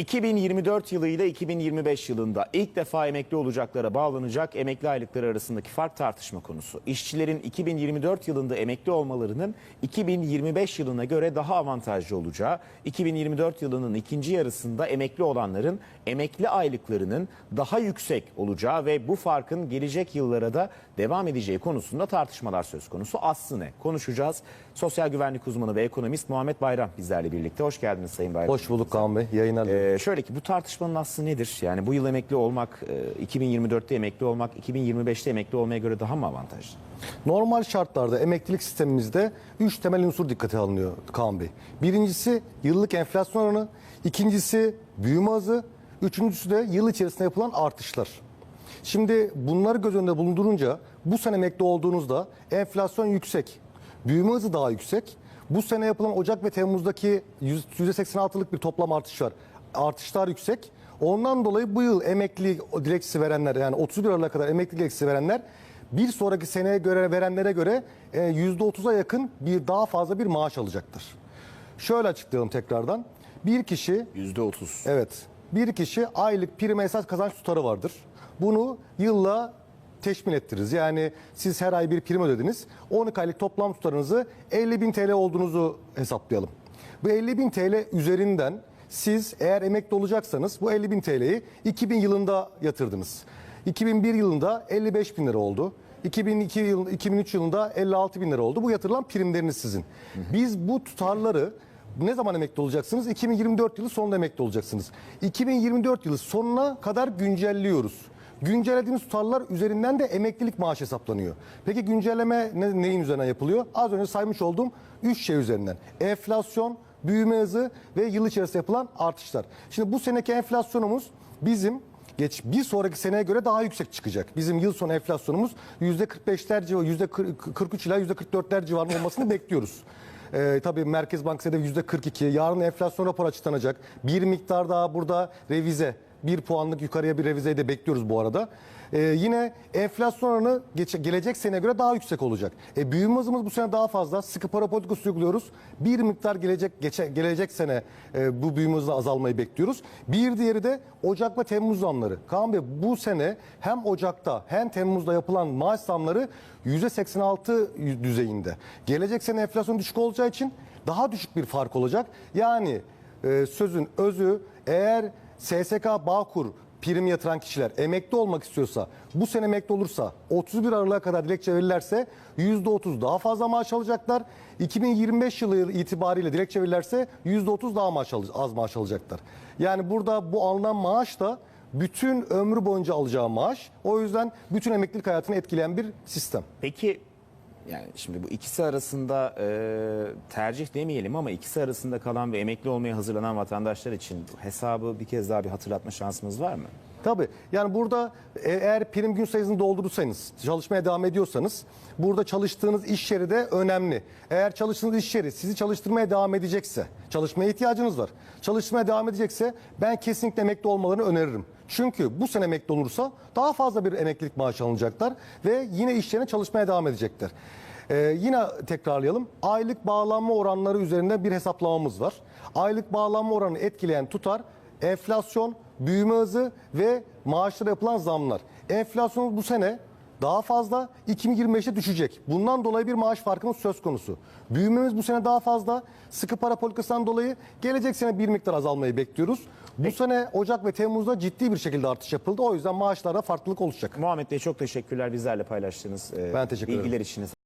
2024 yılı ile 2025 yılında ilk defa emekli olacaklara bağlanacak emekli aylıkları arasındaki fark tartışma konusu. İşçilerin 2024 yılında emekli olmalarının 2025 yılına göre daha avantajlı olacağı, 2024 yılının ikinci yarısında emekli olanların emekli aylıklarının daha yüksek olacağı ve bu farkın gelecek yıllara da devam edeceği konusunda tartışmalar söz konusu. Aslı ne? Konuşacağız. Sosyal güvenlik uzmanı ve ekonomist Muhammed Bayram bizlerle birlikte. Hoş geldiniz Sayın Bayram. Hoş bulduk Kaan Bey. Yayınlar. Ee, şöyle ki bu tartışmanın aslı nedir? Yani bu yıl emekli olmak, e, 2024'te emekli olmak, 2025'te emekli olmaya göre daha mı avantajlı? Normal şartlarda emeklilik sistemimizde 3 temel unsur dikkate alınıyor Kaan Bey. Birincisi yıllık enflasyon oranı, ikincisi büyüme hızı, üçüncüsü de yıl içerisinde yapılan artışlar. Şimdi bunları göz önünde bulundurunca bu sene emekli olduğunuzda enflasyon yüksek, büyüme hızı daha yüksek. Bu sene yapılan Ocak ve Temmuz'daki %86'lık bir toplam artış var. Artışlar yüksek. Ondan dolayı bu yıl emekli dilekçesi verenler yani 31 Aralık'a kadar emekli dilekçesi verenler bir sonraki seneye göre verenlere göre e, %30'a yakın bir daha fazla bir maaş alacaktır. Şöyle açıklayalım tekrardan. Bir kişi %30. Evet. Bir kişi aylık prim esas kazanç tutarı vardır. Bunu yılla teşmil ettiririz. Yani siz her ay bir prim ödediniz. 12 aylık toplam tutarınızı 50 bin TL olduğunuzu hesaplayalım. Bu 50 bin TL üzerinden siz eğer emekli olacaksanız bu 50 bin TL'yi 2000 yılında yatırdınız. 2001 yılında 55 bin lira oldu. 2002 yıl, 2003 yılında 56 bin lira oldu. Bu yatırılan primleriniz sizin. Biz bu tutarları ne zaman emekli olacaksınız? 2024 yılı sonunda emekli olacaksınız. 2024 yılı sonuna kadar güncelliyoruz. Güncellediğimiz tutarlar üzerinden de emeklilik maaşı hesaplanıyor. Peki güncelleme ne- neyin üzerinden yapılıyor? Az önce saymış olduğum 3 şey üzerinden. Enflasyon, büyüme hızı ve yıl içerisinde yapılan artışlar. Şimdi bu seneki enflasyonumuz bizim geç bir sonraki seneye göre daha yüksek çıkacak. Bizim yıl sonu enflasyonumuz %45'ler civarı, %43 ila %44'ler civarında olmasını bekliyoruz. Ee, tabii Merkez Bankası da %42. Yarın enflasyon raporu açıklanacak. Bir miktar daha burada revize. Bir puanlık yukarıya bir revizeyi de bekliyoruz bu arada. Ee, yine enflasyon oranı geç- gelecek seneye göre daha yüksek olacak. E, büyüme hızımız bu sene daha fazla. Sıkı para politikası uyguluyoruz. Bir miktar gelecek geçe, gelecek sene e, bu büyüme hızı azalmayı bekliyoruz. Bir diğeri de Ocak ve Temmuz zamları. Kaan Bey bu sene hem Ocak'ta hem Temmuz'da yapılan maaş zamları %86 düzeyinde. Gelecek sene enflasyon düşük olacağı için daha düşük bir fark olacak. Yani e, sözün özü eğer SSK Bağkur prim yatıran kişiler emekli olmak istiyorsa bu sene emekli olursa 31 Aralık'a kadar dilekçe verirlerse %30 daha fazla maaş alacaklar. 2025 yılı itibariyle dilekçe verirlerse %30 daha maaş al- az maaş alacaklar. Yani burada bu alınan maaş da bütün ömrü boyunca alacağı maaş. O yüzden bütün emeklilik hayatını etkileyen bir sistem. Peki yani şimdi bu ikisi arasında e, tercih demeyelim ama ikisi arasında kalan ve emekli olmaya hazırlanan vatandaşlar için hesabı bir kez daha bir hatırlatma şansımız var mı? Tabii. Yani burada e- eğer prim gün sayısını doldurursanız, çalışmaya devam ediyorsanız burada çalıştığınız iş yeri de önemli. Eğer çalıştığınız iş yeri sizi çalıştırmaya devam edecekse, çalışmaya ihtiyacınız var. Çalışmaya devam edecekse ben kesinlikle emekli olmalarını öneririm. Çünkü bu sene emekli olursa daha fazla bir emeklilik maaşı alacaklar ve yine işlerine çalışmaya devam edecekler. Ee, yine tekrarlayalım. Aylık bağlanma oranları üzerinde bir hesaplamamız var. Aylık bağlanma oranı etkileyen tutar enflasyon, büyüme hızı ve maaşlara yapılan zamlar. Enflasyon bu sene daha fazla 2025'te düşecek. Bundan dolayı bir maaş farkımız söz konusu. Büyümemiz bu sene daha fazla. Sıkı para politikasından dolayı gelecek sene bir miktar azalmayı bekliyoruz. Bu sene Ocak ve Temmuz'da ciddi bir şekilde artış yapıldı. O yüzden maaşlarda farklılık olacak. Muhammed Bey çok teşekkürler bizlerle paylaştığınız e, Ben teşekkür ederim. bilgiler için.